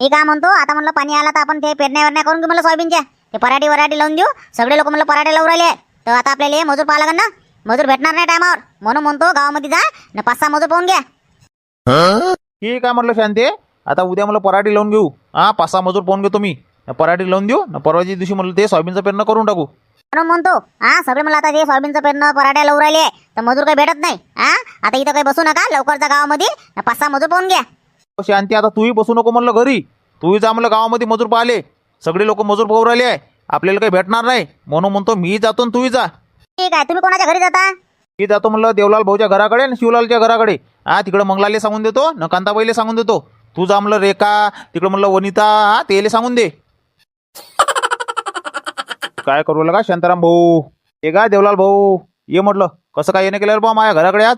मी काय म्हणतो आता म्हणलं पाणी आला तर आपण ते पेरण्या वेरण्या करून घेऊ म्हणलं सोयाबीनच्या ते पराठी वराठी लावून देऊ. सगळे लोक म्हणलं पराठे लावून राहिले. तर आता आपल्याला हे मजूर पाहा लागेल ना? मजूर भेटणार नाही टायमावर म्हणून म्हणतो गावामध्ये जा न पाच सहा मजूर पाहून घ्या. ठीक आहे म्हटलं शांती. आता उद्या मला पराठी लावून घेऊ. हा पाच सहा मजूर पाहून घेतो मी. पराठी लावून देऊ न परवाच्या दिवशी म्हणलं ते सोयाबीनचं पेरणं करून टाकू. म्हणून म्हणतो हा सगळे मला आता ते सोयाबीनचं पेरणं पराठ्या लावून राहिले. तर मजूर काही भेटत नाही. हा आता इथं काही बसू नका लवकरचा गावामध्ये. पाच सहा मजूर पाहून घ्या. शांती आता तूही बसू नको म्हणलं घरी. तूही जा म्हणलं गावामध्ये मजूर पाहिले सगळे लोक मजूर पाहू राहिले आहे. आपल्याला काही भेटणार नाही. म्हणून म्हणतो मी जातो तूही जा. ठीक आहे तुम्ही कोणाच्या घरी जाता? मी जातो म्हणलं देवलाल भाऊच्या घराकडे आणि शिवलालच्या घराकडे. हा तिकडं मंगलाले सांगून देतो न कांताबाईले सांगून देतो. तू जा म्हणलं रेखा तिकडं म्हणलं वनिता हा तेले सांगून दे. काय करू लागा शांताराम भाऊ? ये का देवलाल भाऊ. ये म्हटलं कसं काय येणं केलं बा माझ्या घराकडे आज?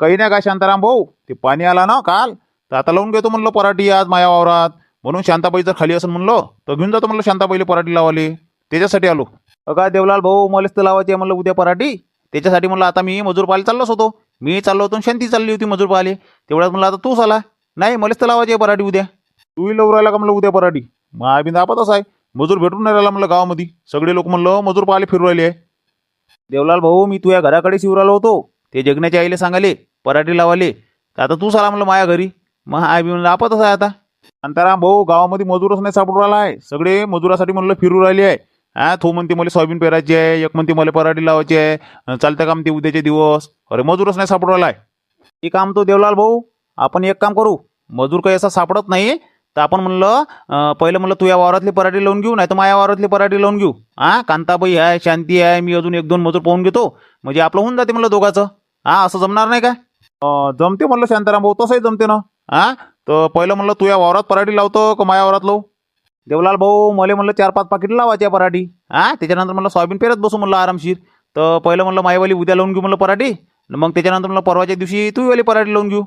काही नाही का शांताराम भाऊ. ते पाणी आला ना काल. तर आता लावून घेतो म्हणलं पराठी आज माया वावरात. म्हणून शांताबाई जर खाली असेल म्हणलं तर घेऊन जातो म्हणलं शांताबाईला पराठी लावाले त्याच्यासाठी आलो. अगा देवलाल भाऊ मलाच तर लावायची आहे म्हणलं उद्या पराठी. त्याच्यासाठी म्हणलं आता मी मजूर पाहायला चाललोच होतो. मी चाललो होतो आणि शांती चालली होती मजूर पाहिले तेवढ्यात म्हणलं आता तूच आला. नाही मलाच तर लावायची आहे पराठी उद्या. तूही लवकर राहिला का म्हणलं उद्या पराठी? मग बिंद आपतच आहे. मजूर भेटून नाही राहिला म्हणलं गावामध्ये. सगळे लोक म्हणलं मजूर पाहायला फिरू राहिले. आहे देवलाल भाऊ मी तुझ्या घराकडे शिवरालो राहिलो होतो. ते जगण्याच्या आईले सांगाले पराठी लावाले तर आता तूच आला म्हणलं माझ्या घरी. मग आई बी म्हणलं आपतच आहे आता. शांताराम भाऊ गावामध्ये मजूरच नाही सापडू राहिला आहे. सगळे मजुरासाठी म्हणलं फिरू राहिले आहे. हा तो म्हणते मला सोयाबीन पेरायची आहे एक म्हणते मला पराठी लावायची आहे चालतं काम ते उद्याचे दिवस. अरे मजूरच नाही सापडू राहिला आहे. हे काम तो देवलाल भाऊ आपण एक काम करू. मजूर काही असा सापडत नाही तर आपण म्हणलं पहिलं म्हणलं तू या वावरातली पराठी लावून घेऊ नाही तर माझ्या वावरातली पराठी लावून घेऊ. हा कांताबाई आहे शांती आहे मी अजून एक दोन मजूर पाहून घेतो. म्हणजे आपलं होऊन जाते म्हणलं दोघाचं. हा असं जमणार नाही काय जमते म्हणलं शांताराम भाऊ तसंही जमते ना. हा? तर पहिलं म्हणलं तू या वावरात पराठी लावतो का माझ्या वावरात लावू? देवलाल भाऊ मला म्हणलं चार पाच पाकिट लावायचे आहे पराठी. हा? त्याच्यानंतर म्हणलं सोयाबीन पेरत बसू म्हणलं आरामशीर. तर पहिलं म्हणलं माईवाली उद्या लावून घेऊ म्हणलं पराठी. न मग त्याच्यानंतर म्हणलं परवाच्या दिवशी तू वाली पराठी लावून घेऊ.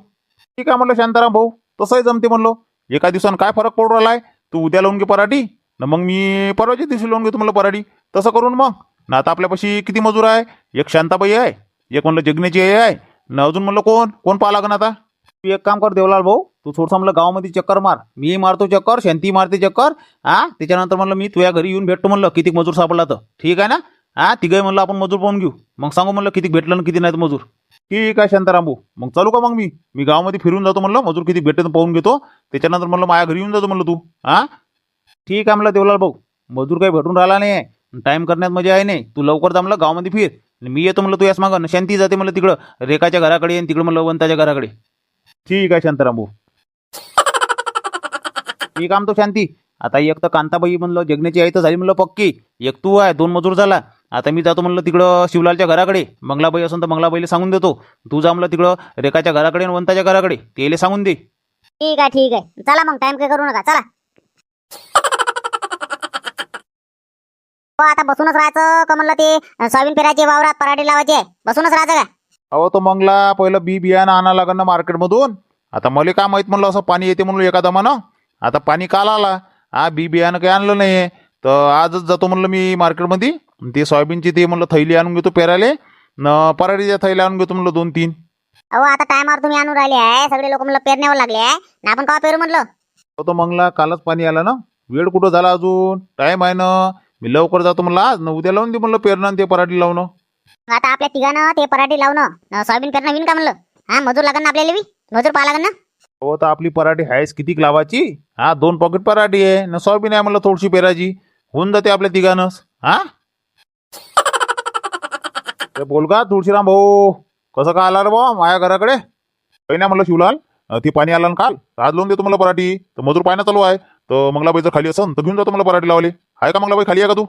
ठीक आहे म्हणलं शांताराम भाऊ. तसंही जमते म्हणलं. एका दिवसानं काय फरक पडू राहिला आहे तू उद्या लावून घे पराठी. न मग मी परवाच्या दिवशी लावून घेतो म्हणलं पराठी. तसं करून मग. ना आता आपल्यापाशी किती मजूर आहे? एक शांताबाई आहे एक म्हणलं जगण्याची आहे. न अजून म्हणलं कोण? कोण पाहा लागन आता? तू एक काम कर देवलाल भाऊ तू थोडंसं म्हणलं गावामध्ये चक्कर मार. मी मारतो चक्कर शांती मारते चक्कर. हा? त्याच्यानंतर म्हणलं मी तुझ्या घरी येऊन भेटतो म्हणलं किती मजूर सापडला तर. ठीक आहे ना? हा? तिघही म्हणलं आपण मजूर पाहून घेऊ. मग सांगू म्हणलं किती भेटलं आणि किती नाही मजूर. ठीक आहे शांताराम भाऊ मग चालू का मग मी? मी गावामध्ये फिरून जातो म्हणलं मजूर किती भेटेल पाहून घेतो. त्याच्यानंतर म्हणलं माझ्या घरी येऊन जातो म्हणलं तू. हा? ठीक आहे म्हणलं देवलाल भाऊ. मजूर काही भेटून राहिला नाही. आहे टाईम करण्यात मजा आहे नाही. तू लवकर जा म्हणलं गावामध्ये फिर. मी येतो म्हणलं तू याच मागं शांती जाते म्हणलं तिकडं. रेखाच्या घराकडे आणि तिकडं म्हणलं वंताच्या घराकडे. ठीक आहे शांताराम भाऊ ठीक काम तो शांती. आता एक तर कांताबाई म्हणलं जगण्याची आई तर झाली म्हणलं पक्की. एक तू आहे दोन मजूर झाला. आता मी जातो म्हणलं तिकडं शिवलालच्या घराकडे. मंगलाबाई असेल तर मंगलाबाईला सांगून देतो. तू जा म्हणलं तिकडं रेखाच्या घराकडे आणि वंताच्या घराकडे. तेले सांगून दे. ठीक आहे ठीक आहे. चला मग टाइम काही करू नका. चला. हो आता बसूनच राहायचं का म्हणलं ते सोयाबीन पेरायचे वावरात पराठी लावायचे? बसूनच राहायचं का? अहो तो मंगला पहिलं बी बियाणं आणा लागन ना मार्केटमधून. आता मला काय माहीत म्हणलं असं पाणी येते म्हणलं एका दमानं आता पाणी काल आला. हा बी बियाणं काही आणलं नाही तर आजच जातो म्हणलं मी मार्केटमध्ये. ते सोयाबीनची ते म्हणलं थैली आणून घेतो पेरायले. न पराठीच्या थैल्या आणून घेतो म्हणलं दोन तीन. अहो आता टायमावर तुम्ही आणून राहिले आहे. सगळे लोक म्हणलं पेरण्यावर लागले आहे. ना आपण का पेरू म्हणलं? अहो, तो मंगला कालच पाणी आलं ना. वेळ कुठं झाला अजून? टाईम आहे ना. मी लवकर जातो म्हणलं आज. न उद्या लावून दे म्हणलं पेरणं आणि ते पराठी लावणं. आता आपल्या तिघानं ते पराठी लावणं. न सोयाबीन पेरणं होईन का म्हणलं? हा मजूर लागन ना आपल्याला बी? मजूर पाहा लागन ना? हो तर आपली पराठी आहेच कितीक लावायची? हा दोन पॉकेट पराठी आहे. न सोयाबीन आहे म्हणलं थोडीशी पेराची होऊन जाते आपल्या तिघानंच हा? ते बोल का तुळशीराम भाऊ कसं काय आला रे बा माझ्या घराकडे? काही नाही म्हणलं शिवलाल. ती पाणी आलं ना काल. आज लावून देतो मला पराठी. तर मजूर पाहणं चालू आहे. तर मंगलाबाई जर खाली असन तर घेऊन जातो मला पराठी लावले आहे का मंगलाबाई खाली आहे का तू?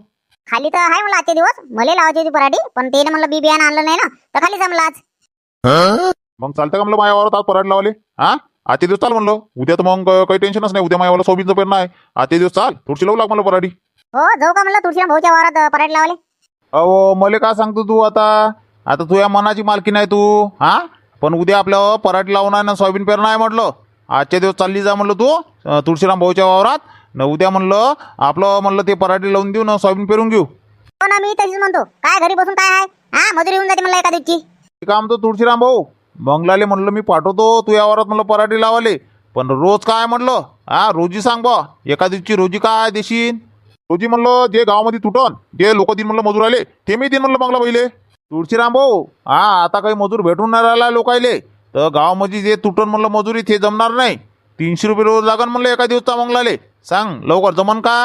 खाली तर आहे मला आजचे दिवस. मला लावायची होती पराठी पण ते म्हणलं बी बियाणं आणलं नाही ना. तर खाली जमलं आज. मग चालतं का म्हणलं माझ्या वावरात आज पराठी लावले. हा? आजचे दिवस चाल म्हणलं. उद्या तर मग काही टेन्शनच नाही. उद्या माझ्या सोबीचं पेरणं आहे आजचे दिवस चाल. थोडीशी लावू लाग मला पराठी. हो जाऊ का म्हणलं? तुळशीराम भाऊच्या वावरात पराठी लावले. अहो मले काय सांगतो तू आता? आता तू या मनाची मालकी नाही तू. हा? पण उद्या आपल्या पराठी लावून आहे ना सोयाबीन पेरणं आहे म्हटलं. आजच्या दिवस चालली जा म्हणलं तू तुळशीराम भाऊच्या वावरात. न उद्या म्हणलं आपलं म्हणलं ते पराठी लावून देऊ ना सोयाबीन पेरून घेऊ. हो ना मी तशीच म्हणतो. काय घरी बसून काय आहे हा मजुरी येऊन जाते म्हणलं एका दिवशी. ते काम तो तुळशीराम भाऊ बंगलाले म्हणलं मी पाठवतो तू या वावरात म्हणलं पराठी लावाले. पण रोज काय म्हणलं? हा रोजी सांग बा एका दिवशी रोजी काय देशील रोजी म्हणलं जे गावामध्ये तुटन जे लोक दिन म्हणलं मजूर आले ते मी दिन म्हणलं बंगला पहिले. तुळशीराम भाऊ हा आता काही मजूर भेटून नाही राहिला लोकायले. तर गावामध्ये जे तुटन म्हणलं मजुरी ते जमणार नाही. तीनशे रुपये रोज लागन म्हणलं एका दिवसचा मंगलाले सांग लवकर जमन का?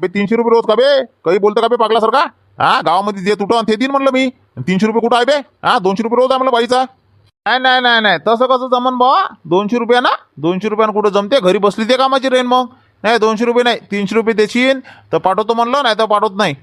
बे तीनशे रुपये रोज का बे? काही बोलतं का बे पागलासारखा? हा गावामध्ये जे तुटन ते दिन म्हणलं मी. तीनशे रुपये कुठं आहे बे? हा दोनशे रुपये रोज आहे म्हणलं बाईचा. नाही नाही नाही नाही. तसं कसं जमन बा दोनशे रुपया ना? दोनशे रुपयानं कुठं जमते? घरी बसली ते कामाची रेन मग. नाही दोनशे रुपये नाही तीनशे रुपये देशील तर पाठवतो म्हणलं नाही तर पाठवत नाही.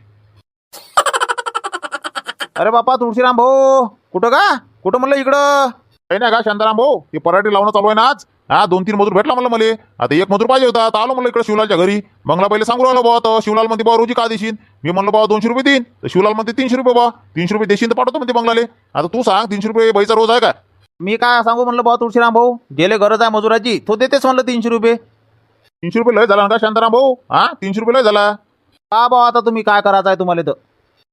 अरे बापा तुळशीराम भाऊ कुठं का? कुठं म्हणलं इकडं? काही नाही का शांताराम भाऊ ते पराठी लावणं चालू आहे ना आज? हा दोन तीन मजूर भेटला म्हणलं मला. आता एक मजूर पाहिजे होता आता आलो म्हणलं इकडे शिवलालच्या घरी. बंगला पहिले सांगू राहिलो बा तर शिवलाल म्हणते बा रोजी का देशील? मी म्हणलं बा दोनशे रुपये देईन. तर शिवलाल म्हणते तीनशे रुपये बा तीनशे रुपये देशील तर पाठवतो म्हणते बंगलाले. आता तू सांग तीनशे रुपये बाईचा रोज आहे का? मी काय सांगू म्हणलं बा तुळशीराम भाऊ गेले गरज आहे मजुराची तो देतेच म्हणलं तीनशे रुपये. तीनशे रुपये लय झाला ना का शांताराम भाऊ? हा तीनशे रुपये लय झाला. का बा आता तुम्ही काय करायचं आहे तुम्हाला तर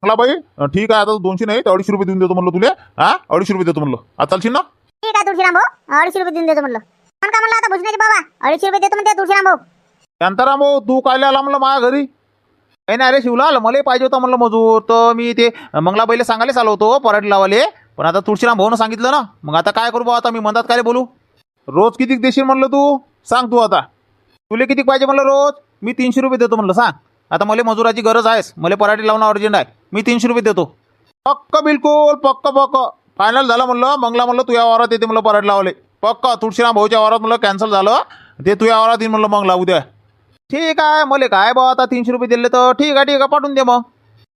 मला बाई ठीक आहे आता दोनशे नाही तर अडीचशे रुपये देऊन देतो म्हणलं तुला. हा अडीचशे रुपये देतो म्हणलं. आता चालशील ना? ठीक आहे तुळशीराम भाऊ अडीचशे रुपये देऊन देतो म्हणलं. पण का आता बाबा? अडीचशे रुपये देतो म्हणते तुळशीराम भाऊ. शांताराम भाऊ तू काय आला म्हणलं माझ्या घरी? काही नाही अरे शिवलाल मला पाहिजे होता म्हणलं मजूर. तर मी ते मंगला बैले सांगायला आलो होतो पराठी लावाले पण आता तुळशीराम भाऊनं सांगितलं ना. मग आता काय करू बा आता मी म्हणतात काय बोलू? रोज किती देशील म्हणलं तू? सांग तू आता. तुले किती पाहिजे म्हणलं रोज? मी तीनशे रुपये देतो म्हणलं सांग. आता मला मजुराची गरज आहेस मला पराठी लावणं अर्जंट आहे. मी तीनशे रुपये देतो. पक्क बिलकुल पक्क पक्क. फायनल झालं म्हणलं मंगला म्हणलं तु या वारात येते म्हणलं पराठी लावले पक्क तुळशीराम भाऊच्या वावरात म्हणलं कॅन्सल झालं. ते तुझ्या वावरात येईन म्हणलं लावू द्या. ठीक आहे मले काय बा आता तीनशे रुपये दिले तर ठीक आहे ठीक आहे पाठवून दे मग.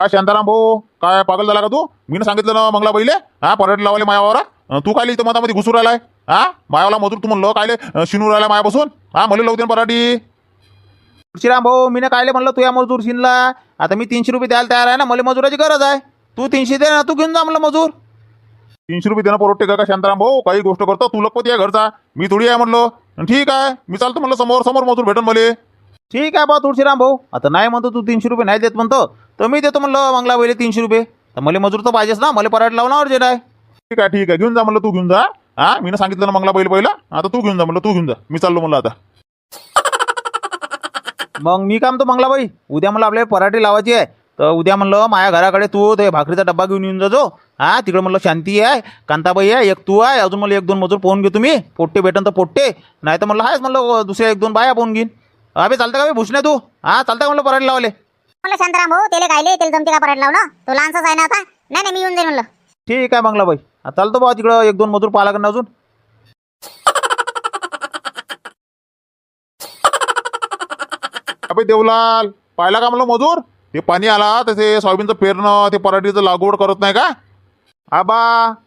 काय शांताराम भाऊ काय पागल झाला का तू? मी सांगितलं ना मंगला पहिले हा पराठी लावले माया वावरात. तू काय इथं मतामध्ये घुसून राहिलाय. हा मायावाला मजूर तू म्हणलं कायले शिनू राहिला मायापासून. हा मला लावते पराठी. तुळशीराम भाऊ मी कायले म्हणलं तुझ्या मजूर शिनला. आता मी तीनशे रुपये द्यायला तयार आहे ना मला मजुराची गरज आहे. तू तीनशे दे ना तू घेऊन जा म्हणलं मजूर. तीनशे रुपये देणं परवडते का शांताराम भाऊ? काही गोष्ट करतो तू लखपती आहे घरचा. मी थोडी आहे म्हणलं. ठीक आहे मी चालतो म्हणलं समोर समोर मजूर भेटन मले. ठीक आहे बा तुळशीराम भाऊ. आता नाही म्हणतो तू तीनशे रुपये नाही देत म्हणतो. तर मी देतो म्हणलं मंगला पहिले तीनशे रुपये. तर मला मजूर तर पाहिजेच ना मला पराठ लावणं अर्जंट आहे. ठीक आहे ठीक आहे. घेऊन जा म्हणलं तू घेऊन जा. हा मी सांगितलं ना मंगला पहिले पहिला. आता तू घेऊन जा म्हणलं तू घेऊन जा. मी चाललो म्हणलं आता. मग मी काम तो मंगलाबाई उद्या मला आपल्याला पराठे लावायची आहे. तर उद्या म्हणलं माझ्या घराकडे तू ते भाकरीचा डब्बा घेऊन येऊन जाजो हा तिकडे म्हणलं शांती आहे कांताबाई आहे एक तू आहे अजून मला एक दोन मजूर पोहून घे तुम्ही पोट्टे भेटन तर पोट्टे नाही तर म्हणलं आहेच म्हणलं दुसऱ्या एक दोन बाया पोहून घेईन. अबे चालतं का बे तू? हा चालतं का म्हणलं पराठी लावले म्हणलं शांताराम भाऊ त्याला कायले त्याला जमते का पराठ लावणं? तो लहानसाच आहे ना आता? नाही नाही मी येऊन जाईन म्हणलं. ठीक आहे मंगलाबाई हा, चालतो बा तिकडं एक दोन मजूर पाहा लागणार अजून. अबे देवलाल पाहिला का म्हणलं मजूर? ते पाणी आला तर ते सोयाबीनचं पेरणं ते पराठीचं लागवड करत नाही का? आबा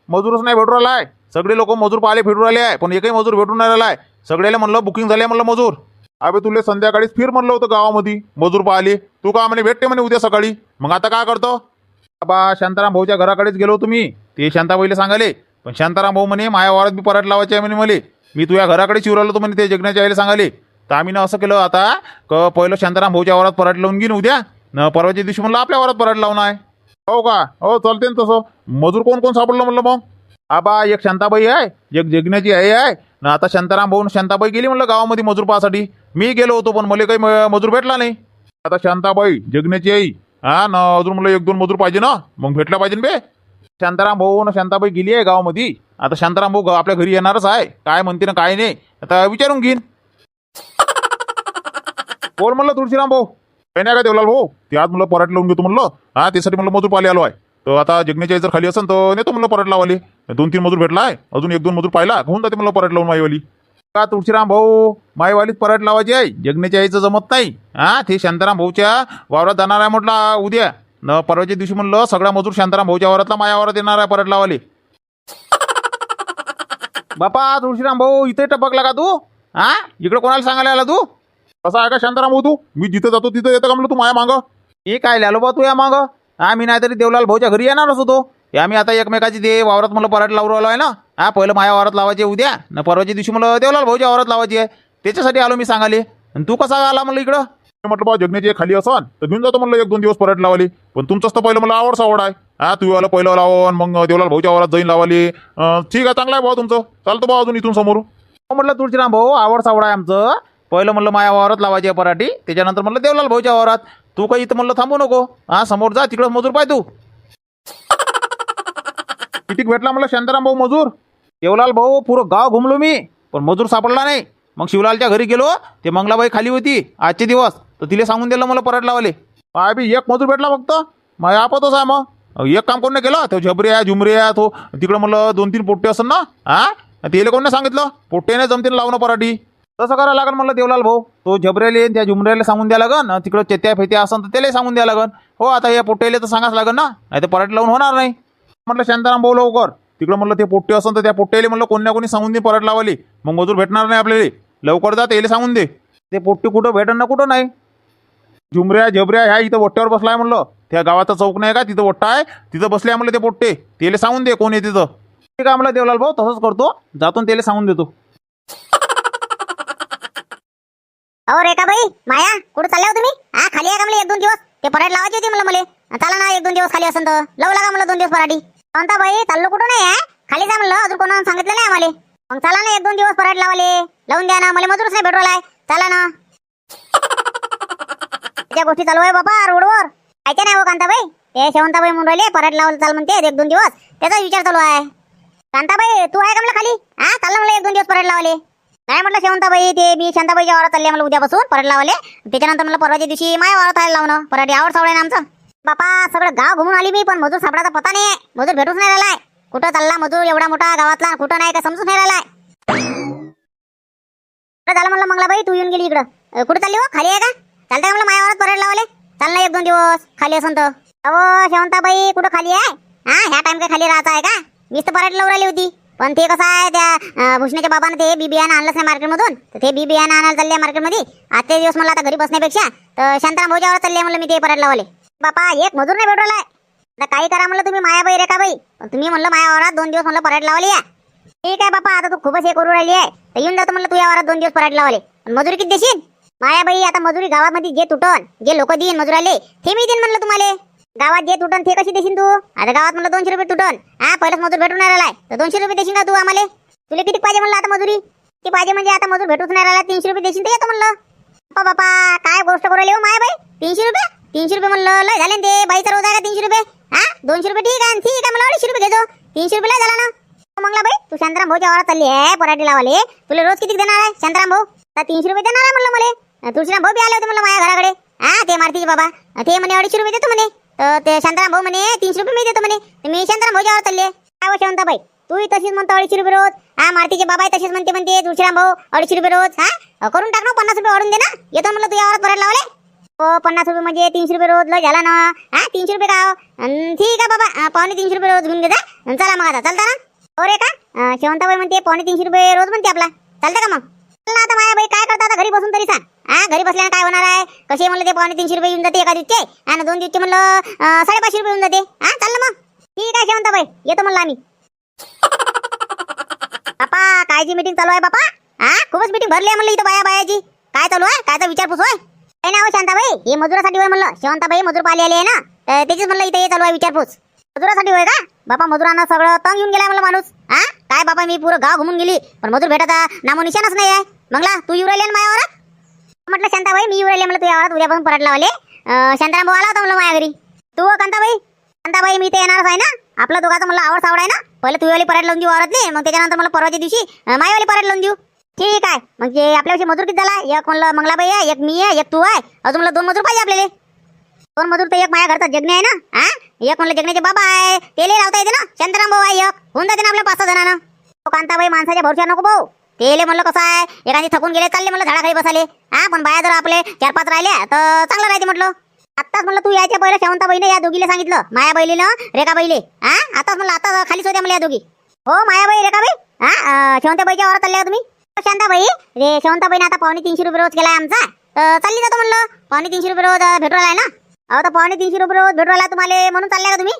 मजूरच नाही भेटू राहिला आहे सगळे लोक मजूर पाहिले फिरू राहिले आहे पण एकही मजूर भेटून नाही राहिला आहे सगळ्याला म्हणलं बुकिंग झाले म्हणलं मजूर. अबे तुले संध्याकाळीच फिर म्हणलं होतं गावामध्ये मजूर पाहिले तू का म्हणे भेटते म्हणे उद्या सकाळी. मग आता काय करतो? आबा शांताराम भाऊच्या घराकडेच गेलो तुम्ही ते शांताबाईला सांगाले पण शांताराम भाऊ म्हणे माया वावरात बी पराठ लावायचे आहे म्हणे मले. मी तुझ्या घराकडे शिवरालो राहिलो तो म्हणे ते जगण्याच्या आईला सांगाले तर आम्ही ना असं केलं आता क पहिलं शांताराम भाऊच्या वावरात पराठ लावून घेईन उद्या. न परवाच्या दिवशी म्हणलं आपल्या वरात बराड लावून आहे. हो का? हो चालते ना तसं. मजूर कोण कोण सापडलं म्हणलं मग? आबा एक शांताबाई आहे एक जगण्याची आई आहे. ना आता शांताराम भाऊ शांताबाई गेली म्हणलं गावामध्ये मजूर पाहासाठी. मी गेलो होतो पण मला काही मजूर भेटला नाही. आता शांताबाई जगण्याची आई. हा ना अजून म्हणलं एक दोन मजूर पाहिजे ना? मग भेटला पाहिजे ना बे. शांताराम भाऊ ना शांताबाई गेली आहे गावामध्ये. आता शांताराम भाऊ आपल्या घरी येणारच आहे. काय म्हणते ना काय नाही. आता विचारून घेईन. बोल म्हणलं तुळशीराम भाऊ? काही नाही का देवलाल भाऊ. ते आज म्हणलं पराठ लावून घेतो म्हणलं. हा त्यासाठी म्हणलं मजूर पाहिले आलो आहे. तर आता जगण्याची आई जर खाली असेल तर नेतो म्हणलं पराठ लावाले दोन तीन मजूर भेटला आहे अजून एक दोन मजूर पाहिला. घेऊन जाते म्हणलं पराठ लावून माईवाली. का तुळशीराम भाऊ? माईवालीच पराठ लावायची आहे. जगण्याच्या आईचं जमत नाही. हा ते शांताराम भाऊच्या वावरात जाणार आहे म्हटलं उद्या. न परवाच्या दिवशी म्हणलं सगळा मजूर शांताराम भाऊच्या वावरातला माया वावरात येणार आहे पराठ लावाले बापा तुळशीराम भाऊ इथे टपकला का तू? हा? इकडे कोणाला सांगायला आला तू? कसं आहे का शांताराम भाऊ तू? मी जिथे जातो तिथे येतं का म्हणलं तू माया मागं? मी काय आलो बा तू या मागं? हा मी नाहीतरी देवलाल भाऊच्या घरी येणारच होतो या मी आता एकमेकाची दे वावरात मला पराठ लावून राहिलो आहे ना. हा पहिलं माझ्या वावरात लावायचे उद्या. न परवाच्या दिवशी मला देवलाल भाऊच्या वावरात लावायची. आहे त्याच्यासाठी आलो मी सांगाले आणि तू कसा आला म्हणलं इकडं? म्हटलं बा जगण्याची खाली असन तर घेऊन जातो म्हणलं एक दोन दिवस पराठ लावली पण तुमचंच तर पहिलं मला आवडस आवड आहे. हा तू वाला पहिलं लावून मग देवलाल भाऊच्या वावरात जाईन लावाली ठीक आहे चांगलं आहे भाऊ तुमचं. चालतो बा अजून इथून समोर हो म्हटलं तुळशीराम भाऊ आवड सावड आहे आमचं. पहिलं म्हणलं माया वावरात लावायची आहे पराठी त्याच्यानंतर म्हणलं देवलाल भाऊच्या वावरात. तू काही इथं म्हणलं थांबू नको. हा समोर जा तिकडं मजूर पाय तू. किती भेटला म्हणलं शांताराम भाऊ मजूर? देवलाल भाऊ पुरं गाव घुमलो मी पण मजूर सापडला नाही. मग शिवलालच्या घरी गेलो ते मंगलाबाई खाली होती आजचे दिवस. तर तिला सांगून दिलं मला पराठ लावले पाय बी एक मजूर भेटला फक्त. माझ्या आपतच आहे मग. एक काम कोण नाही केलं? तो झबरे आहे झुमरे आहे तो तिकडं म्हणलं दोन तीन पोट्टे असेल ना? हा? तेले कोण नाही सांगितलं? पोट्टेने जमतीन लावणं पराठी. तसं करायला लागन म्हणलं देवलाल भाऊ. तो झबरेले त्या झुमरेला सांगून द्या लागन. तिकडं चेत्या फेत्या असन तर त्याला सांगून द्या लागन. हो आता या पोट्टेले तर सांगाच लागन ना. नाही तर पराठी लावून होणार नाही. म्हटलं शांताराम भाऊ लवकर. तिकडं म्हटलं ते पोट्टे असेल तर त्या पोट्टेले म्हटलं कोणी ना कोणी सांगून दे पराठ लावली मग मजूर भेटणार नाही आपल्याला. लवकर जा त्याला सांगून दे. ते पोट्टे कुठं भेटन ना कुठं नाही. झुमऱ्या झबऱ्या ह्या इथं वट्ट्यावर बसलाय म्हणलं. त्या गावाचा चौक नाही का? तिथं वट्टा आहे. तिथं बसले म्हणलं ते पोट्टे. त्याला सांगून दे कोण आहे तिथं. ठीक आहे म्हणलं देवलाल भाऊ तसंच करतो. जातो त्याला सांगून देतो. अहो रेखा बाई माया कुठं चालल्या हो तुम्ही? हा खाली आहे का मला एक दोन दिवस? ते पराठी लावायची होती मला मले. चला ना एक दोन दिवस खाली असेल तर लावू लागा मला दोन दिवस पराठी. कोणता बाई चाललो कुठं नाही आहे खाली जा म्हणलं अजून कोणाला सांगितलं नाही आम्हाला. मग चला ना एक दोन दिवस पराठी लावले. लावून द्या ना मला मजूरच नाही भेटवलाय चला ना. त्या गोष्टी चालू आहे बाबा रोडवर. ऐकते नाही हो कांताबाई. ते शेवंताबाई म्हणून राहिले पराठी लावलं चाल म्हणते एक दोन दिवस. त्याचा विचार चालू आहे. कांताबाई तू आहे का मला खाली? हा चाललं मला एक दोन दिवस पराठी लावले. नाही म्हटलं शेवंताबाई ते मी शांताबाईच्या वावरात चालले मला उद्यापासून परत लावले. त्याच्यानंतर मला परवाच्या दिवशी माया वावरात आहे लावणं. पराठी आवड सावड आहे ना आमचं. बापा सगळं गाव घुमून आली मी पण मजूर सापडाचा पता नाही. मजूर भेटूच नाही राहिलाय. कुठं चालला मजूर एवढा मोठा गावातला कुठं नाही का समजूच नाही राहिलाय. झालं म्हणलं मंगलाबाई तू येऊन गेली इकडं. कुठं चालली हो? खाली आहे का? चालतं का मला माया वावरात परत लावले चाल एक दोन दिवस खाली असन तर. अहो शेवंताबाई कुठं खाली आहे? हा ह्या टाइम काय खाली राहता आहे का? मीच तर पराठी लावून राहिली होती. पण ते कसं आहे त्या भूषणाच्या बाबानं ते बी बियाणं आणलंच नाही मार्केटमधून. तर ते बी बियाणं आणायला चालले मार्केटमध्ये. आजचे दिवस मला आता घरी बसण्यापेक्षा. तर शांताराम भाऊच्यावर चालले म्हणलं मी ते परत लावले बापा एक मजूर नाही भेटवलाय. आता काही करा म्हणलं तुम्ही मायाबाई रेखाबाई. पण तुम्ही म्हणलं माया वावरात दोन दिवस म्हणलं पराठ लावली या. ठीक आहे बापा आता तू खूपच हे करू राहिली आहे. तर येऊन जातो म्हणलं तुझ्या वावरात दोन दिवस पराठ लावले पण मजुरी किती देशील? मायाबाई आता मजुरी गावामध्ये जे तुटन जे लोक देईन मजुराले ते मी देईन म्हणलं तुम्हाला. गावात जे तुटन ते कशी देशील तू? आता गावात म्हणलं दोनशे रुपये तुटन. हा पहिलेच मजूर भेटून नाही राहिलाय. तर दोनशे रुपये देशील का तू आम्हाला? तुला किती पाहिजे म्हणलं आता मजुरी? किती पाहिजे म्हणजे आता मजूर भेटूच नाही राहिला. तीनशे रुपये देशील तर येतो म्हणलं. बापा बापा काय गोष्ट करू राहिली हो माय बाई? तीनशे रुपये? तीनशे रुपये म्हणलं लय झाले ते. बाईचा रोज आहे का तीनशे रुपये? हा दोनशे रुपये ठीक आहे ठीक आहे. मला अडीचशे रुपये घेतो तीनशे रुपये लय झाला ना. हो मंगला बाई तू शांताराम भाऊच्या वावरात चालली आहे पराठी लावाले तुला रोज किती देणार आहे शांताराम भाऊ? तर तीनशे रुपये देणार आहे म्हणलं मला. तुळशीराम भाऊ बी आले होते म्हणलं माझ्या घराकडे. हा ते मारतीचे बाबा. ते म्हणे अडीचशे रुपये देतो म्हणे. तर ते शांताराम भाऊ म्हणे तीनशे रुपये मी देतो म्हणे. तर मी शांताराम भाऊ वावरात चालले काय हो शांताबाई तूही तशीच म्हणतो अडीचशे रुपये रोज. हा मारतीचे बाबा तसेच म्हणते म्हणते. तुळशीराम भाऊ अडीचशे रुपये रोज हा? करून टाक ना पन्नास रुपये वाढून दे ना. येतो म्हणलं तुझ्या यावर भरायला लावले? हो पन्नास रुपये म्हणजे तीनशे रुपये रोज लय झाला ना. हा तीनशे रुपये का? ठीक आहे बाबा पावणे तीनशे रुपये रोज घेऊन घे जा चला मग आता चालता ना? हो रे का? शेवंताबाई म्हणते पावणे तीनशे रुपये रोज म्हणते आपला. चालतं का मग? चल ना आता माया बाई काय करता आता? घरी बसून तरी सांग. हा घरी बसल्यानं काय होणार आहे? कसे म्हणलं ते? पावणे तीनशे रुपये येऊन जाते एका दिवशी. आणि दोन दिवशी म्हणलं साडेपाचशे रुपये येऊन जाते. हा चाललं मग. ठीक आहे शेवंताबाई येतो म्हणलं आम्ही. बापा कायची मीटिंग चालू आहे बापा. हा खूपच मीटिंग भरली आहे म्हणलं इथं बाया बायाची. काय चालू आहे? कायचा विचारपूस होय? काही नाही हो, शांताबाई. हे मजुरासाठी होय म्हणलं. शेवंताबाई मजूर पाहिले आले आहे ना. त्याचीच म्हणलं इथे हे चालू आहे विचारपूस मजुरासाठी होय का? बापा मजुरांना सगळं तंग येऊन गेलाय म्हणलं माणूस. हा? काय बापा मी पुरं गाव घुमून गेली. पण मजूर भेटायचा नामो निशाणच नाही आहे. मंगला तू येऊ राहिली ना म्हटलं शांताबाई मी येऊ राहिले म्हणलं तुझ्या उद्यापासून परत लावले. शांताराम भाऊ आला होता म्हणलं माझ्या घरी. तू हो, कांताबाई? कांताबाई मी ते येणारच आहे ना. आपलं दोघाचं मला आवड सावड आहे ना. पहिले तुझ्यावाली परत लावून देऊ वावरातली मग त्याच्यानंतर मला परवाच्या दिवशी मायावाली पराठ लावून देऊ. ठीक आहे. मग जे आपल्याविषयी मजूर किती झाला? एक म्हणलं मंगलाबाई आहे एक मी आहे एक तू आहे. अजून मला दोन मजूर पाहिजे आपल्याला. दोन मजूर तर एक माझ्या घरचा जगणे आहे ना. हा एक म्हणलं जगण्याचे बाबा आहे. तेले लावता येते ना. शांताराम भाऊ आहे एक. होऊन जाते ना आपल्या पाच सहा जणांना. कांताबाई माणसाच्या भरोशा नको भाऊ तेले म्हणलं कसं आहे? एखादी थकून गेले चालले म्हणलं झाडाखाली बसाले हा पण बाया जर आपले चार पाच राहिले तर चांगलं राहते म्हटलं. आत्ताच म्हणलं तू यायच्या पहिलं बहिणी या दोघीला सांगितलं मायाबाईलीनं रेखाबाईले. हा? आताच म्हणलं आता खालीच होत्या म्हणलं या दोघी. हो मायाबाई रेखाबाई? हा? अं, शेवंताबाईच्या वरात चालल्या तुम्ही? हो, शांताबाई. रे शेवंताबाईने आता पावणे तीनशे रुपये रोज केला आमचा. चालली जातो म्हणलं. पावणे तीनशे रुपये रोज भेटू राहिला ना? अहो तर पावणे तीनशे रुपये रोज भेटू राहिला तुम्हाला म्हणून चालल्या का तुम्ही?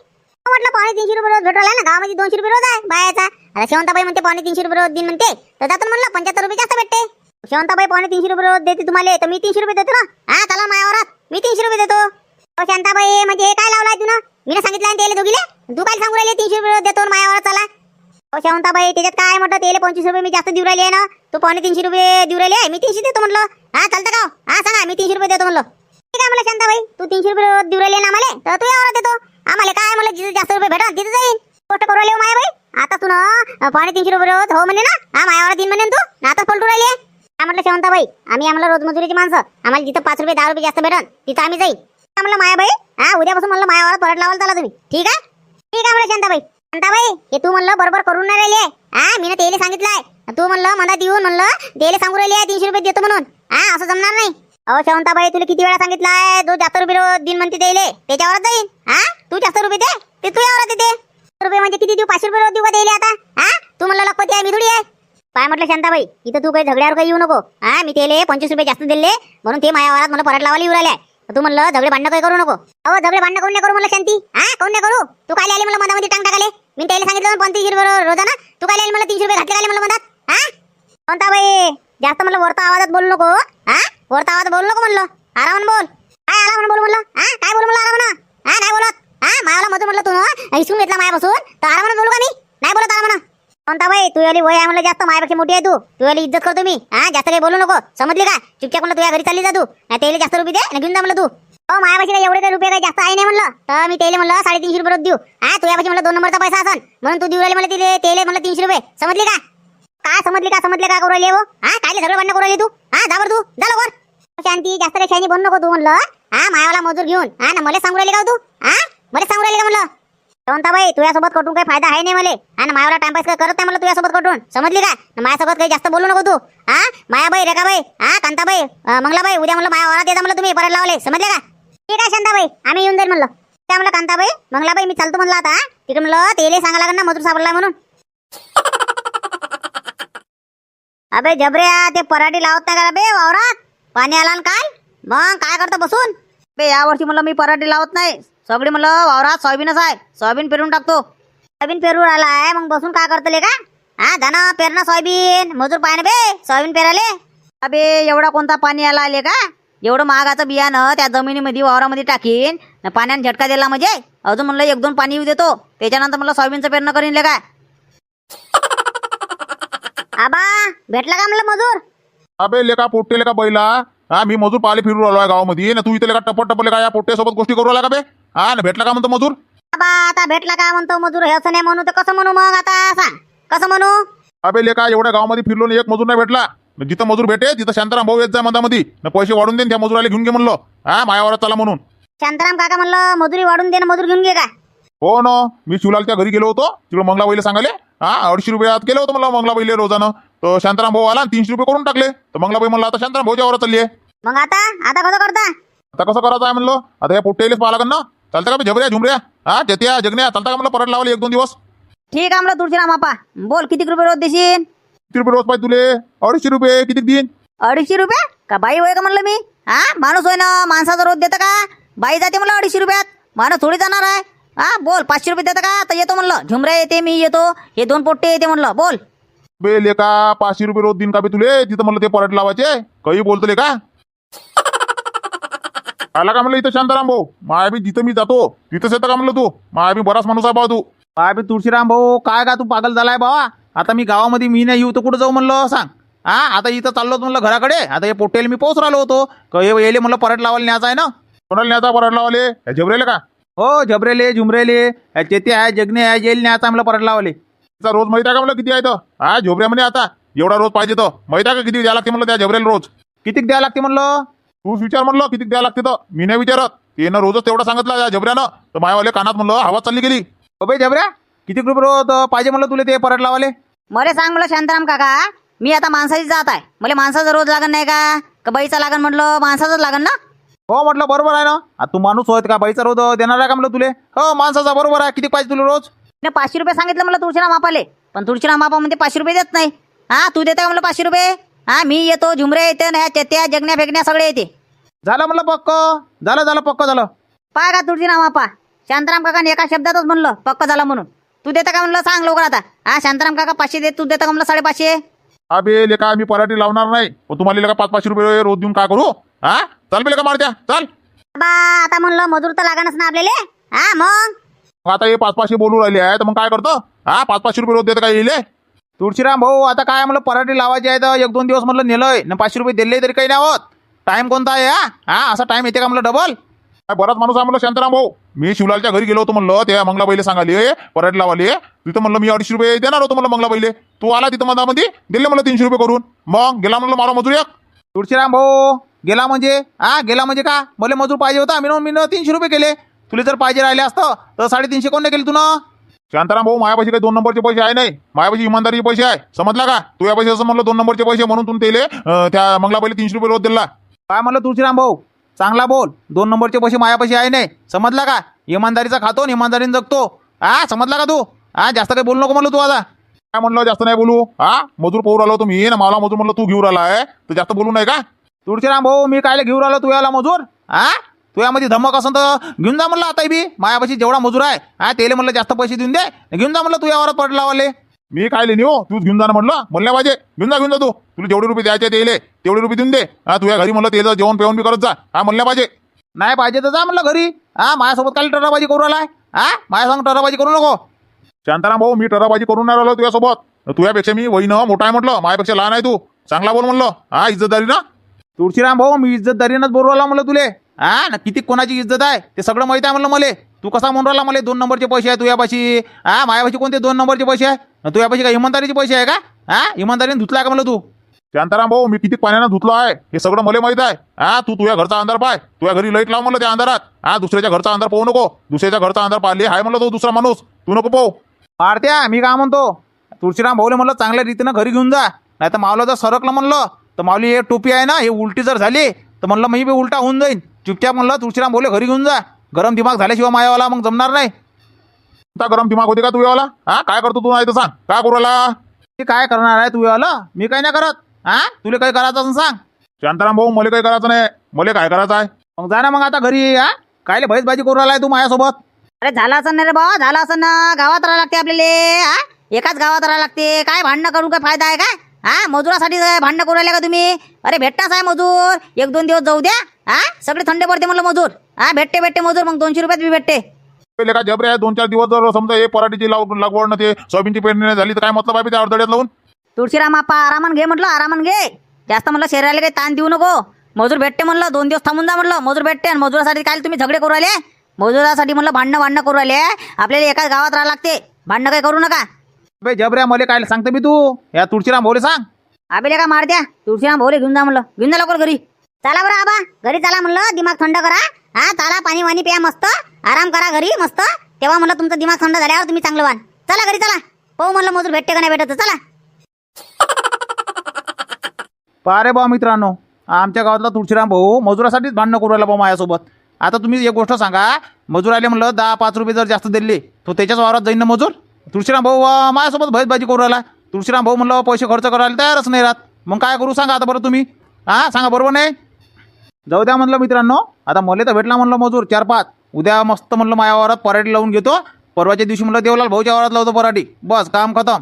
म्हटलं पावणे तीनशे रुपये रोज भेटवला ना? गावामध्ये दोनशे रुपये रोज आहे बायाचा. आता शेवंताबाई म्हणते पावणे तीनशे रुपये रोज दिन म्हणते. तर जातो म्हणलं पंच्याहत्तर रुपये जास्त भेटते. शेवंताबाई पावणे तीनशे रुपये रोज देते तुम्हाला. तर मी तीनशे रुपये देतो ना? हा चला मायावरात मी तीनशे रुपये देतो. अहो, शांताबाई म्हणजे हे काय लावलाय तुला मी सांगितलं आणि त्याला दोघीले? तू काय सांगू राहिले तीनशे रुपये रोज देतो मायावरात चला. हो शांताबाई त्याच्यात काय म्हटलं? त्याला पंचवीस रुपये मी जास्त देऊ राहिले ना? तू पावणे तीनशे रुपये देऊ राहिले मी तीनशे देतो म्हणलं. हा चालतं का? हा सांगा मी तीनशे रुपये देतो म्हणलं. ठीक आहे मला शांताबाई तू तीनशे रुपये रोज देऊ राहिले ना मला तर तू यावर देतो. आम्हाला काय म्हणलं जिथे जास्त रुपये भेटा तिथे जाईन. गोष्ट करू राहिले माया हो मायाबाई. आता तू ना अं, तीनशे रुपये रोज हो म्हणे ना? हा मायावर तीन म्हणे ना तू? आता पलटू राहिले काय म्हटलं शेवंताबाई? आम्ही आम्हाला रोज मजुरीची माणसं. आम्हाला जिथं पाच रुपये दहा रुपये जास्त भेटन तिथं आम्ही जाईल काय म्हणलं मायाबाई? हा उद्यापासून म्हणलं मायावर परत लावायला चला तुम्ही. ठीक आहे? ठीक आहे म्हणलं शांताबाई शांताबाई हे तू म्हणलं बरोबर करून नाही राहिले हा मी ना तेले सांगितलंय तू म्हणलं मला देऊन म्हणलं तेले सांगू राहिले तीनशे रुपये देतो म्हणून. हा असं जमणार नाही. अहो शांताबाई तुला किती वेळा सांगितलाय तू जास्त रुपये दिन म्हणते देले त्याच्यावरच जाईल हा? तू जास्त रुपये दे ते तू यावर देते रुपये म्हणजे किती देऊ? पाचशे रुपये रोज देऊ का देले आता? हा? तू म्हणलं लखपती आहे मी थोडी आहे. काय म्हटलं शांताबाई इथं तू काही झगड्यावर काही येऊ नको. हा मी तेले पंचवीस रुपये जास्त दिले म्हणून ते माझ्या मला परत लावायला येऊ राहिले तू म्हणलं झगडे भांडण काही करू नको. अहो झगडे भांडण कोण नाही करू म्हणलं शांती? हा कोण नाही करू? तू काय आली मला मनामध्ये टांग टाकाले मी त्याला सांगितलं पंचवीस रुपये रोजाना. तू काय आली मला तीनशे रुपये घातले काय मला मनात हा? कोणता बाई जास्त म्हणलं वरता आवाजात बोलू नको हो. हा? वरता आवाज बोलू नको म्हणलं. आराम बोल. काय आरामानं बोल म्हणलं? हा काय बोलू म्हणलं आराम हा नाही बोलत. हा मायाला मधून म्हटलं तू ना घेतला मायापासून? तर आरामानं बोलू का मी? नाही बोलत आराम कोणता भाई तू आली वय आहे म्हणलं जास्त. मायापेक्षा मोठी आहे तू. तू आली इज्जत करतो मी. हा जास्त काही बोलू नको. समजली का? चुपचाप म्हणलं तुझ्या घरी चालली जा तू. नाही तेले जास्त रुपये दे आणि घेऊन जा म्हणलं तू. हो मायापाशी एवढे काही रुपये काही जास्त आहे नाही म्हणलं. तर मी तेले म्हणलं साडेतीनशे रुपये रोज देऊ. हा तुझ्यापाशी म्हणलं दोन नंबरचा पैसा असन. म्हणून तू देऊ राहिले मला तिथे. तेले म्हणलं तीनशे रुपये. समजली का? काय समजली का समजले का करू राहिली हो हा काय सगळं भांडणं करू राहिली तू? हा तू? जा लवकर. शांती जास्त काही बनू नको तू म्हणलं. हा मायावाला मजूर घेऊन. हा ना मला सांगू राहिली का हो तू? हा मला सांगू राहिली का म्हणलं? बाई तुझ्यासोबत कटून काही फायदा आहे नाही मला. आणि मायाला टाइमपास काय करत नाही मला तुझ्यासोबत कटून. समजली का? मायासोबत माझ्यासोबत काही जास्त बोलू नको तू. हा मायाबाई रेखाबाई हा कांताबाई मंगलाबाई उद्या म्हणलं माया वाला देता म्हणलं तुम्ही परत लावले. समजले का? ठीक आहे शांताबाई आम्ही येऊन जाईल म्हणलं. त्या म्हणलं कांताबाई मंगलाबाई मी चालतो म्हणलं आता तिकडे म्हणलं तेले सांगा लागेल ना मजूर सापडला म्हणून. अबे जबऱ्या ते पराठी लावत नाही का बे वावरात? पाणी आला ना काल मग काय करतो बसून? बे यावर्षी म्हणलं मी पराठी लावत नाही. सगळी म्हणलं वावरात सोयाबीनच आहे. सोयाबीन पेरून टाकतो. सोयाबीन पेरून आला आहे मग बसून काय करतले का? हा जाणं पेरणं सोयाबीन. मजूर पाहिजे बे सोयाबीन पेराले अबे एवढा कोणता पाणी आला आले का? एवढं महागाचं बियाणं त्या जमिनीमध्ये वावरामध्ये टाकीन. पाण्याने झटका दिला म्हणजे? अजून म्हणलं एक दोन पाणी येऊ देतो. त्याच्यानंतर म्हणलं सोयाबीनचं पेरणं करीन ले काय? आबा भेटला का म्हणलं मजूर? अबे लेका पोट्टे लेका बैला. हा मी मजूर पाहिले फिरू आलो आहे गावामध्ये ना तू इथे लेका टप्पट टप्पट लेका या पोट्ट्यासोबत गोष्टी करू आला का बे? हा ना भेटला का म्हणतो मजूर? आबा आता भेटला का म्हणतो मजूर? हे असं नाही म्हणू तर कसं म्हणू मग आता? सांग. कसं म्हणू? अबे लेका एवढ्या गावामध्ये फिरलो आणि एक मजूर नाही भेटला. जिथं मजूर भेटे तिथं शांताराम भाऊ येत जा मधामध्ये न पैसे वाढून देईन त्या मजुराला घेऊन घे म्हणलं. हा मायावरात चला म्हणून. शांताराम काका म्हणलं मजुरी वाढून दे ना मजूर घेऊन घे का? हो ना मी शिवलालच्या घरी गेलो होतो. तिकडे मंगलाबाईला सांगाले हा अडीचशे रुपयात केलं होतं मला मंगलाबाईले रोजानं. तर शांताराम भाऊ आला आणि तीनशे रुपये करून टाकले. तर मंगलाबाई म्हणलं आता शांताराम भाऊच्या वर चालली आहे. मग आता? आता कसं करता? आता कसं करायचं आहे म्हणलं? आता या पोट्टेलेच पाहा लागेल ना चालतं का बे झबऱ्या झुमऱ्या? हा जत्या जगण्या चालतं का म्हणलं परत लावले एक दोन दिवस? ठीक आहे म्हणलं तुळशीराम आपा. बोल किती रुपये रोज देशील? किती रुपये रोज पाहिजे तुले? अडीचशे रुपये किती देईन? अडीचशे रुपये? का बाई होय का म्हणलं मी? हा माणूस होय ना माणसाचा रोज देतं का? बाई जाते म्हणलं अडीचशे रुपयात. माणूस थोडी जाणार आहे. हा बोल पाचशे रुपये देतं का? तर येतो म्हणलं. झुमऱ्या येते मी येतो. हे दोन पोट्टे येते म्हणलं. बोल. बे लेका पाचशे रुपये रोज देईन का बे तुले? तिथं म्हणलं ते परत लावायचे. काही बोलतो का? आला का म्हणलं इथं शांताराम भाऊ? मायाबी जिथं मी जातो तिथंच येतं का म्हणलं तू? मायाबी बराच माणूस आहे भाऊ तू. मायाबी तुळशीराम भाऊ काय का तू पागल झालाय बाबा आता मी गावामध्ये मी नाही येऊ तर कुठं जाऊ म्हणलं? सांग. हा आता इथं चाललो म्हणलं घराकडे. आता हे पोटेल मी पोहोच राहिलो होतो. येले म्हणलं परत लावायला न्यायचा आहे ना? कोणाला न्यायचा परत लावले झबरेले का? हो झबरेले झुमरेले. चेते आहे जगणे आहे जेल न्यायचा म्हणलं परत लावले. तिचा रोज माहिती आहे का म्हणलं किती आहे तो? हा झोबऱ्या म्हणे आता. एवढा रोज पाहिजे तो. माहिती आहे का किती द्यायला लागते म्हणलं त्या झबरेला रोज? किती द्यायला लागते म्हणलं? तूच विचार म्हणलं किती द्यायला लागते तर मी नाही विचारत. त्यानं रोजच तेवढं सांगितलं या झबऱ्यानं. तर मायावाले कानात म्हणलं हवा चालली गेली. अबे झबऱ्या किती रुपये रोज पाहिजे म्हणलं तुला ते परत लावाले? मला सांग मला शांताराम काका मी आता माणसाची जात आहे. मला माणसाचा रोज लागन नाही का? का बाईचा लागन म्हटलं माणसाचाच लागन ना? हो म्हटलं बरोबर आहे ना? तू माणूस होत का? बाईचा रोज देणार आहे का म्हणलं तुले? हो माणसाचा बरोबर आहे. किती पाहिजे तुला रोज? मी पाचशे रुपये सांगितलं मला तुळशीराम मापाले पण तुळशीराम मापा म्हणते पाचशे रुपये देत नाही. हा तू देता का म्हणलं पाचशे रुपये? हा मी येतो झुमरे येते ना चेत्या जगण्या फेकण्या सगळे येते. झालं म्हणलं पक्क? झालं झालं पक्क झालं. पाय का तुळशीराम मापा शांताराम काकाने एका शब्दातच म्हणलं पक्क झालं म्हणून. तू देता का म्हणलं? सांग लवकर आता. हा शांताराम काका पाचशे दे तू देता का म्हणलं साडेपाचशे? अबे लेका मी पराठी लावणार नाही. तुम्हाला लेका पाच पाचशे रुपये रोज देऊन काय करू? हा? चाल बे लेका मारत्या चाल. बा आता म्हणलं मजूर तर लागणच ना आपल्याला. हा मग? आता हे पाच पाचशे बोलू राहिले आहे तर मग काय करतो? हा पाच पाचशे रुपये रोज देतं काय येईल तुळशीराम भाऊ आता काय म्हणलं पराठी लावायची आहे तर एक दोन दिवस म्हणलं नेलंय ना पाचशे रुपये दिले तरी काही नाही होत. टाइम कोणता आहे हा? हा असा टाइम येते का म्हणलं डबल बराच माणूस आहे म्हणलं शांताराम भाऊ. मी शिवलालच्या घरी गेलो होतो म्हणलं त्या मंगलाबाईले सांगाले पराठी लावाले तिथं म्हणलं मी अडीचशे रुपये देणार होतो म्हणलं मंगलाबाईले तू आला तिथं मधामध्ये दिले म्हणलं तीनशे रुपये करून. मग गेला म्हणलं मारा मजूर एक. तुळशीराम भाऊ गेला म्हणजे? हा गेला म्हणजे का? मला मजूर पाहिजे होता. मी मी तीनशे रुपये केले. तुला जर पाहिजे राहिले असतं तर साडेतीनशे कोण केले तू ना शांताराम भाऊ मायापाशी काही दोन नंबरचे पैसे आहे नाही. मायापाशी इमानदारीचे पैसे आहे. समजला का? तू या पैसे असं म्हणलं दोन नंबरचे पैसे म्हणून तुम्ही तेले त्या मंगलाबाईला तीनशे रुपये रोज दिला. काय म्हणलं तुळशीराम भाऊ? चांगला बोल. दोन नंबरचे पैसे मायापाशी आहे नाही. समजला का? इमानदारीचा खातो आणि इमानदारीने जगतो. हा समजला का तू? हा जास्त काही बोलू नको म्हणलं तू आता. काय म्हणलं जास्त नाही बोलू? हा मजूर पोहू राहिलो तुम्ही ना मला मजूर म्हणलं तू घेऊन राहिला आहे. तर जास्त बोलू नाही का? तुळशीराम भाऊ मी कायले घेऊन राहिलो तू याला मजूर? हा तू यामध्ये धमक असं तर घेऊन जा म्हणलं आता बी. मायापाशी जेवढा मजूर आहे हा तेले म्हणलं जास्त पैसे देऊन दे. घेऊन जा म्हणलं तू यावर पडला वाले. मी काय लेनी हो तूच घेऊन जा म्हणलं. म्हणल्या पाहिजे. घेऊन जा घेऊन जा तू. तुला जेवढे रुपये द्यायचे तेले तेवढे रुपये देऊन दे. हा तुझ्या घरी म्हणलं तेलं जेवण पेवण बी करत जा. हा म्हणल्या पाहिजे. नाही पाहिजे तर जा म्हणलं घरी. हा माझ्यासोबत काय टराबाजी करू राहिलाय? हा माझ्या सांग टराबाजी करू नको. शांताराम भाऊ मी टराबाजी करून नाही राहिलो तुझ्यासोबत. तुझ्यापेक्षा मी वहीनं मोठा आहे म्हटलं. माझ्यापेक्षा लहान आहे तू. चांगला बोल म्हणलं. हा इज्जतदारी ना. तुळशीराम भाऊ मी इज्जतदारीनंच बोलू राहिला म्हणलं तुले. हा? ना किती कोणाची इज्जत आहे? ते सगळं माहिती आहे म्हणलं मले. तू कसा म्हणून राहिला मला? दोन नंबरचे पैसे आहे तुझ्यापाशी. हा? माझ्यापाशी कोणते दोन नंबरचे पैसे आहे? तुझ्यापाशी काय इमानदारीचे पैसे आहे का? हा? इमानदारीने धुतला का म्हणलं तू? शांताराम भाऊ मी किती पाण्यानं धुतलो आहे? हे सगळं मला माहीत आहे. हा? तू तुझ्या घरचा अंधार पाय. तुझ्या घरी लाइट लाव म्हणलं त्या अंधारात. हा? दुसऱ्याच्या घरचा अंधार पाहू नको. दुसऱ्याच्या घरचा अंधार पाहिले हाय म्हणलं तो दुसरा माणूस. तू नको पाहू. मारत्या मी काय म्हणतो? तुळशीराम भाऊले म्हणलं चांगल्या रीतीनं घरी घेऊन जा. नाही तर मावलं जर सरकलं म्हणलं. तर माऊली हे टोपी आहे ना हे उलटी जर झाली तर म्हणलं मी बी उलटा होऊन जाईन. चुपचाप म्हणलं तुळशीराम बोले घरी घेऊन जा. गरम दिमाग झाल्याशिवाय मायावाला मग जमणार नाही. आता गरम दिमाग होते का तू यावाला? हा काय करतो तू नाही तर सांग. काय करू राहिला ते काय करणार आहे तू यावाला? मी काय नाही करत. हा तुला काय करायचं असं सांग. शांताराम भाऊ मला काही करायचं नाही. मला काय करायचं आहे? मग जा ना मग आता घरी हा. कायले भाजी करू राहिलाय तू माझ्यासोबत? अरे झालं असं ना रे भाऊ झालं असं ना. गावात राहायला लागते आपल्याला हा. एकाच गावात राहायला लागते. काय भांडणं करून काय फायदा आहे काय? हा मजुरासाठी भांडणं करू राहिले का तुम्ही? अरे भेटताच आहे मजूर. एक दोन दिवस जाऊ द्या. हा सगळे थंडे पडते म्हणलं मजूर. हा भेटते भेटते मजूर. मग दोनशे रुपयात बी भेटते. पहिले का जबरे आहे दोन चार दिवस जर समजा हे पराठीची लाव लागवड ना ते सोयाबीनची पेरणी नाही झाली तर काय मतलब आहे त्या अडथळ्यात लावून? तुळशीराम आप्पा आरामान घे म्हटलं आरामान घे. जास्त म्हणलं शरीराला काही ताण देऊ नको. मजूर भेटते म्हणलं दोन दिवस थांबून जा म्हणलं मजूर भेटते आणि मजुरासाठी काय तुम्ही झगडे करू राहिले? मजुरासाठी म्हणलं भांडणं भांडणं करू राहिले. आपल्याला एकाच गावात राहावं लागते. भांडणं काही करू नका. बे जबऱ्या मला काय सांगते मी तू? या तुळशीराम भाऊले सांग. आबेले का मार द्या? तुळशीराम भाऊले घेऊन जा म्हणलं. घेऊन जा लवकर घरी. चला बरं आबा घरी चला म्हणलं दिमाग थंड करा. हा चला पाणी वाणी प्या मस्त. आराम करा घरी मस्त. तेव्हा म्हणलं तुमचं दिमाग थंड झाल्यावर तुम्ही चांगलं व्हाल. चला घरी चला. हो म्हणलं मजूर भेटते का नाही भेटत चला. पारे बा मित्रांनो आमच्या गावातला तुळशीराम भाऊ मजुरासाठीच भांडणं करू राहिला बा माझ्यासोबत. आता तुम्ही एक गोष्ट सांगा मजूर आले म्हणलं दहा पाच रुपये जर जास्त दिले तो त्याच्याच वावरात जाईन ना मजूर? तुळशीराम भाऊ अं, माझ्यासोबत भैसबाजी करू राहिला. तुळशीराम भाऊ म्हणलं पैसे खर्च करायला तयारच नाही राहत. मग काय करू सांगा आता बरं तुम्ही? हां सांगा बरोबर नाही? जाऊ द्या म्हणलं मित्रांनो आता मला तर भेटला म्हणलं मजूर चार पाच. उद्या मस्त म्हणलं माझ्या वावरात पराठी लावून घेतो. परवाच्या दिवशी म्हणलं देवलाल भाऊच्या वावरात लावतो पराठी. बस काम खतम.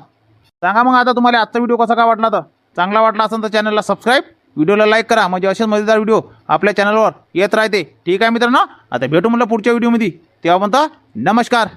सांगा मग आता तुम्हाला आजचा व्हिडिओ कसा काय वाटला तर. चांगला वाटला असेल तर चॅनलला सबस्क्राईब व्हिडिओला लाईक करा. म्हणजे असेच मजेदार व्हिडिओ आपल्या चॅनलवर येत राहते. ठीक आहे मित्रांनो? आता भेटू म्हणलं पुढच्या व्हिडिओमध्ये. तेव्हा म्हणतो नमस्कार.